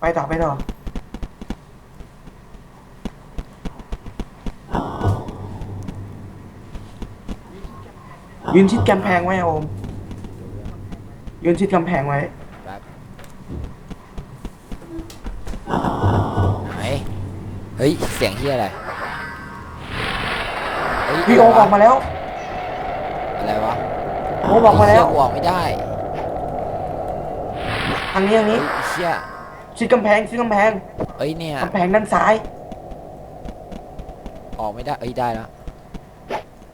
ไปต่อไปต่อยืนชิดกำแพงไว้อะโอมยืนชิดกำแพงไว้แป๊บไหนเฮ้ย เสียงเฮียอะไรเฮ้ยพี่โอมออกมาแล้ว อะไรวะโอมออกมาแล้วเหี้ยกูออกไม่ได้ทางนี้ทางเฮ้นี้ยเชี่ย ชิดกำแพงชิดกำแพงเอ้ยเนี่ย กำแพงด้านซ้าย ออกไม่ได้ เอ้ยได้แล้ว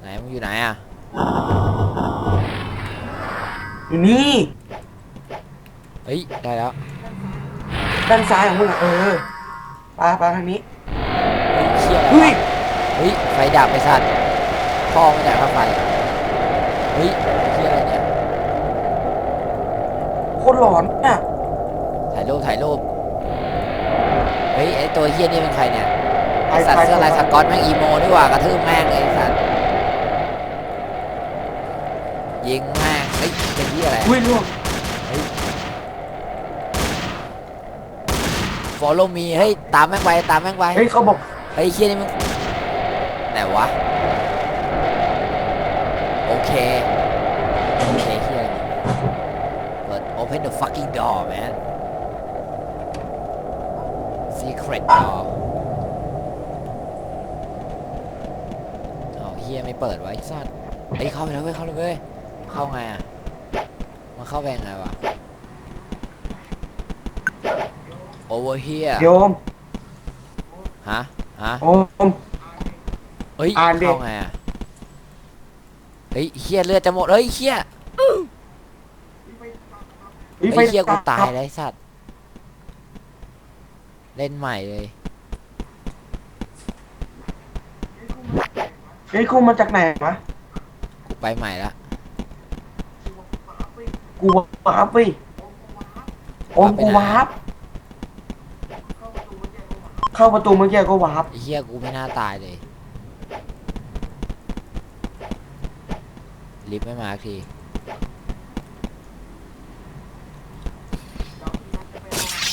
ไหนมึงอยู่ไหนอะอยู่นี่เฮ้ยได้แล้วด้านซ้ายของมึงอะเออไปไปทางนี้ เฮ้ยเชี่ยอะไรเฮ้ยวะ เฮ้ยไฟดับไปสัตว์พ่อไม่ได้ค่าไฟเฮ้ยเชี่ยอะไรเนี่ยโคตรหลอนเนี่ยถ่ายรูปถ่ายรูปเฮ้ยไอ ตัวเฮี้ยนี่เป็นใครเนี่ยไปไอสัตว์ไปเสื้อลายไปสกอตแม่งอีโมดีกว่ากระทืบแม่งเลยไอสัตว์ยิงแม่งเฮ้ยเป็นที่อะไรอุ้ยล่วง follow me เฮ้ยตามแม่งไปตามแม่งไปเฮ้ยเขาบอกเฮ้ยเฮี้ยนี่มึงไหนวะโอเคโอเคเฮี้ยเปิด open the fucking door man secret door เอาเฮียไม่เปิดไวะไอ้สัตว์เฮ้ยเข้าไปแล้วเว้ยเข้าเลยเว้ยเข้าไงอะมันเข้าไปยังไงวะ over here โยมฮะฮะโอม เฮ้ยอ่านดิ เข้าไงอะเฮ้ยเฮียเลือดจะหมดเฮ้ยเฮียเฮ้ยเฮ้ยไฟเฮียกูดับตายแล้วไอ้สัตว์ เล่นใหม่เลยเฮ้ยกูมาจากไหนวะ กูไปใหม่ละกูวาร์ปไปโอมกูวาร์ปเข้าประตูเมื่อกี้ก็วาร์ปไอ้เฮียกูไม่น่าตายเลยลิฟต์ไม่มาสักที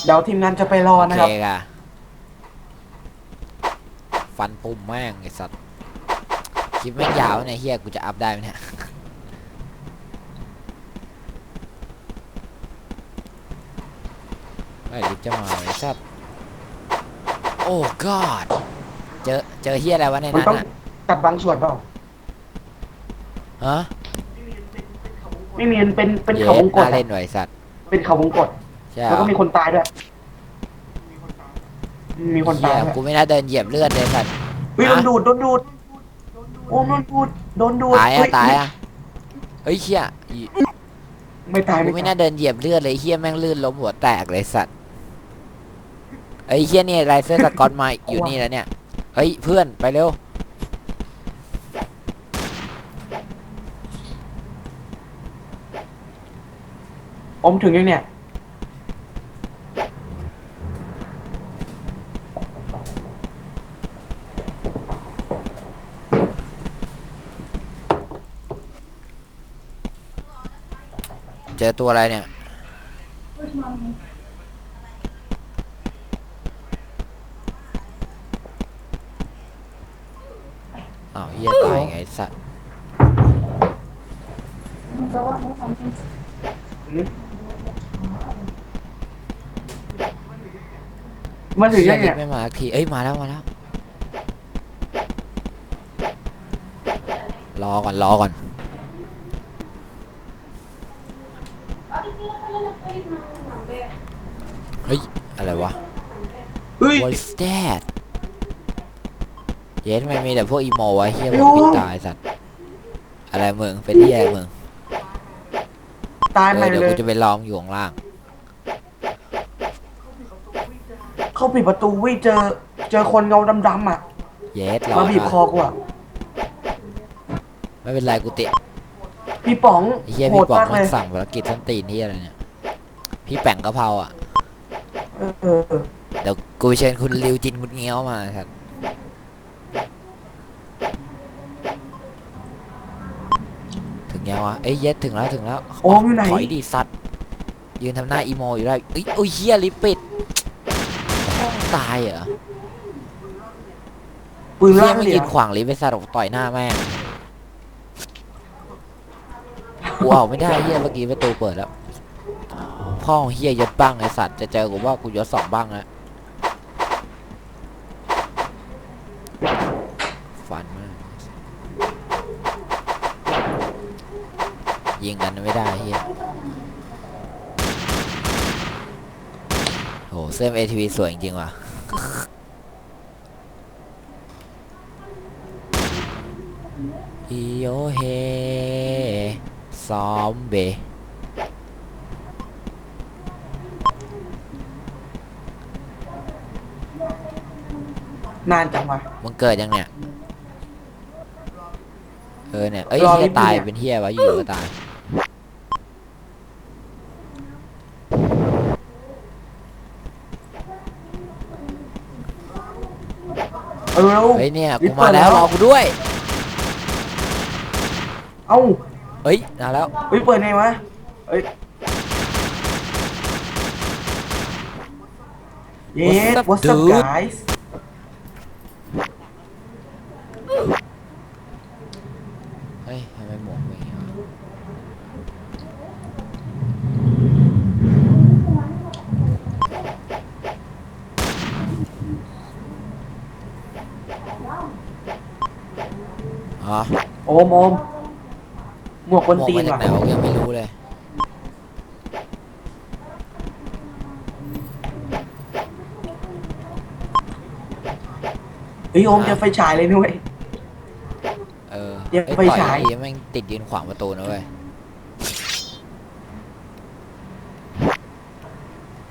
เดี๋ยวทีมงานจะไปรอโอนะเคครับค่ะ ฟันปุ่มแม่งไอ้สัตว์คลิปแม่งยาวเนี่ยเฮียกูจะอัพได้ไหมเนี่ยไอ้ลิฟต์จะมาไอ้สัตว์โอ้ god เจอเจอเฮียอะไรวะในมันนั้นต้องอะตัดบางส่วนเปล่า ฮะไม่มีมันเป็นเป็นเย้เขาวงกตน่าอะเล่นหน่อยไอ้สัตว์เป็นเขาวงกต ใช่แล้วก็มีคนตายด้วย มีคนตายเหี้ด้วยกูไม่น่าเดินเหยียบเลือดเลยสัตว์เฮ้ยโดนดูดโดนดูดโอ้โดนดูดโดนดูดตายเฮ้อะตายอะเฮ้ยเชี่ยอีไม่ตายกูไม่ไม่ตาน่ายเดินเหยียบเลือดเลยเฮียแม่งลื่นล้มหัวแตกเลยสัตว์ไอ้เฮียนี่ไรเซอร์สกอตมาอยู่นี่แล้วเนี่ยเฮ้ยเพื่อนไปเร็วอมถึงยังเนี่ย เจอตัวอะไรเนี่ย อ้าวเฮียตายไงไอ้สัตว์มาถึงเฮียัยงลิเนี่ฟยต์ไม่มาสักที เอ้ย มาแล้ว มาแล้ว รอก่อน รอก่อน เฮ้ย อะไรวะ เฮ้ย What is that เย้ทำไมมีแต่พวกอีโมวะเฮียไม่มึรู้งปิดตายสัตว์ อะไรมึง เป็นเฮียมึงตายเอไปอเดี๋ยวเลกูย จะไปลองอยู่ข้างล่าง เขาปิดประตูเว้ยเจอ เจอคนเงาดำๆอะ เย้รอมาบีบนะคอกูอะ ไม่เป็นไรกูเตะ พี่ป๋องไอ้เฮียโหพี่ดบอกมากมัเลนยสั่งภารกิจส้นตีนที่อะไรเนี่ย พี่แป่งกะเพราอะ เออเออเออเดี๋ยวกูเชิญคุณริวจินคุณเงี้ยวมาครับ ถึงยังวะเอ้ยเย็ดถึงแล้วถึงแล้วโอมอยู่ไหนถอยดิสัตว์ ยืนทำหน้าอีโมอยู่ได้เอ้ยโอ้ยเฮียลิปปิดตายเหรอปืนเฮีลั่ยนไม่เหรียืยนขวางลิฟต์ไปสลบต่อยหน้าแม่ง กูเอาไม่ได้เฮียเมื่อกี้ประตูเปิดแล้ว พ่อเฮียยศบ้างไอสัตว์จะเจอกูว่ากูยศสองบ้างแล้วฟันมากยิงกันไม่ได้เฮียโหเสื้อ ATV สวยจริงว่ะอีโยเฮ ซอมเบนานจังวะ มึงเกิดยังเนี่ย เออเนี่ย เอ้ยรอเฮีลิยฟต์ตายเนี่ย เป็นเฮียวะอยู่ๆก็ตาย เออเร็ว เฮ้ยเนี่ยลิกูฟต์มาเปิดแล้วรอกูด้วย เอ้า เฮ้ยมาแล้วเฮ้ยเปิดไงวะเฮ้ยเย้ What's up, what's up dude? guys เฮ้ยทำไมหมวกไม่เงี้ยวะอ๋อโอมโอม หมวกคนหมวกตีนมาจากว่ะไหนวะกูยังไม่รู้เลย เฮ้ยโอมเจะไฟฉายเลยนุ้ยเออเดี๋ยวอ้ไปต่อฉายทีแม่งติดยืนขวางประตูนะเว้ย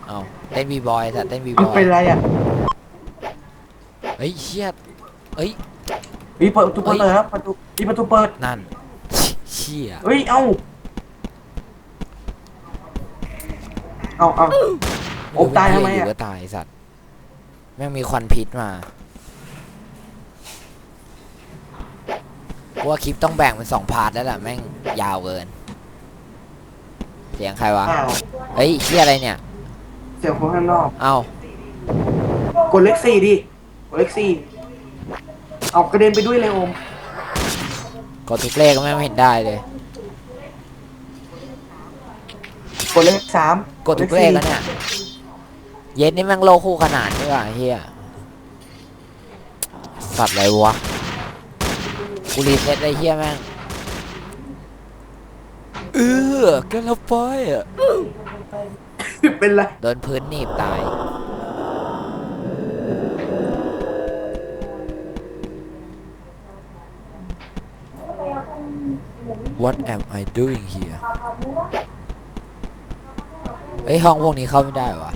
เอาเต้นบีบอยสัตว์เต้นบีบมันอยเป็นไรอะเฮ้ยเชี่ยเฮ้ย เฮ้ยเปิดประตูเปิดเลยครับประตูนี่ประตูเปิดนั่น เชี่ยเฮ้ย เอ้า เอาเอาโอ๊บตายทำไมอะอยู่ก็ตายไอ้สัตว์แม่งมีควันพิษมากูว่าคลิปต้องแบ่งเป็นสองพาร์ทแล้วล่ะแม่งยาวเกิน เสียงใครวะ อ้าวเฮ้ยเชี่ยอะไรเนี่ย เสียงคนข้างนอก เอ้ากดเลขสี่ดิ กดเลขสี่ เอากระเด็นไปด้วยเลยโอม กดทุกเลขก็แม่งไม่เห็นได้เลย กดเลขสามกดทุกเลขแล้วเนี่ยเย็นนี่แม่งโลคู่ขนาดนี่ว่ะเฮียสัตว์อะไรวะกูรีเซ็ตไอ้เฮียแม่งเออกันละไปอะเป็นไรโดนพื้นหนีบตาย What am I doing here เฮ้ยห้องพวกนี้เข้าไม่ได้วะ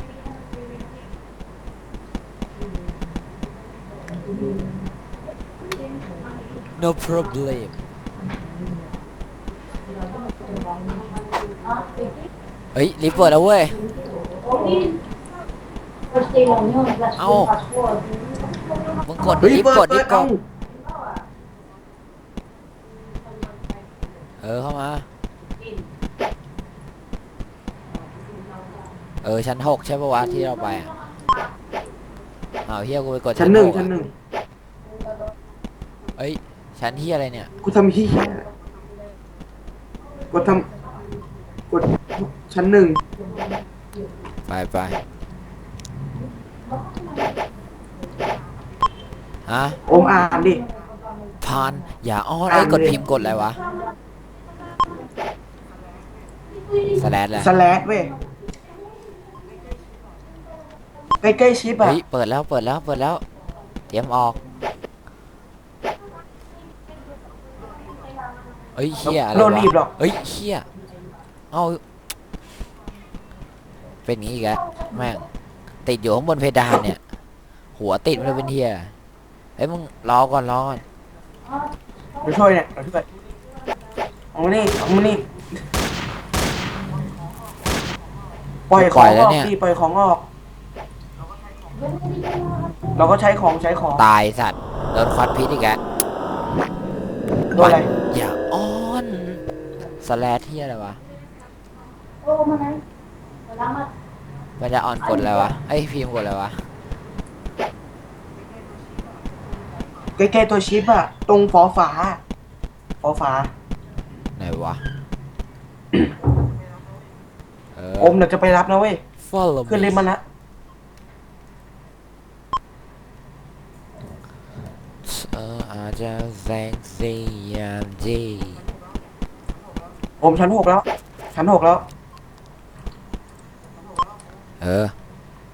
No problem เฮ้ยรีบเปิดแล้วเว้ย เอามึงกดเฮ้ยรีบเปิดกดเปิรีดบกเอ้าด เออเข้ามา เออชั้นหกใช่ปะวะที่เราไปอะอ้าวเฮียกูไปกดชั้นหนึ่งกอะชั้นหนึ่งเอ้ยชั้นที่อะไรเนี่ย กูทำที่แค่กดทำกดชั้นหนึ่งไปไปฮะ โอมอ่านดิ พาน อย่าอ้อนอ่าไอ้นยกดเลยพิมพ์กดอะไรวะ สแลดแหละสแลดเว้ยใกล้ๆชิปอะเฮ้ยเปิดแล้วเปิดแล้วเปิดแล้วเตรียมออกเฮ้ยเฮียอะไรโดวะนรีบหรอกเฮ้ยเฮียเอาเป็นงี้อีกแล้วแม่งติดอยู่ข้างบนเพดานเนี่ย หัวติดมันเลยเป็นเฮียเฮ้ยมึงรอก่อนรอก่อนเดี๋ยวช่วยเนี่ยเดี๋ยวช่วยเอามานี่เอามานี่ ปล่อยของออกดิปล่อยของออก เราก็ใช้ของใช้ของตายสัตว์โดนควันพิษอีกแล้วโดนอะไรอย่าอ้อนสแลดที่อะไรวะมันจะออนกดอะไรวะไอยพิมพ์กดอะไรวะใกล้ๆตัวชิปอะตรงฝอฝาฝอฝาไหนวะเอโอมเดี๋ยวจะไปรับนะเว้ย follow ขึ้นลิฟต์มาละเอออาจจะแสงสียามดีโอมชั้นหกแล้ว ชั้นหกแล้ว เออ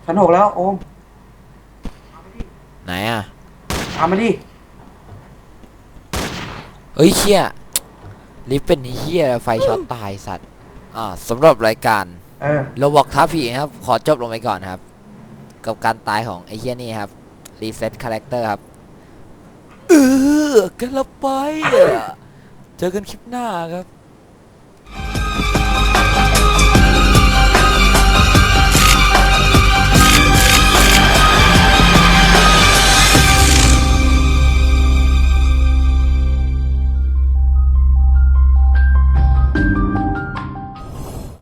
ชั้นหกแล้วโอมไหนอะ ตามมาดิเฮ้ยเชี่ยลิฟต์เป็นเฮียไฟช็อตตายสัตว์ อ่าสำหรับรายการ เออเราบอกท้าผีครับ ขอจบลงไปก่อนครับ กับการตายของไอ้เฮียนี่ครับ รีเซ็ตคาแรคเตอร์ครับ เออกันละไปอะเจอกันคลิปหน้าครับ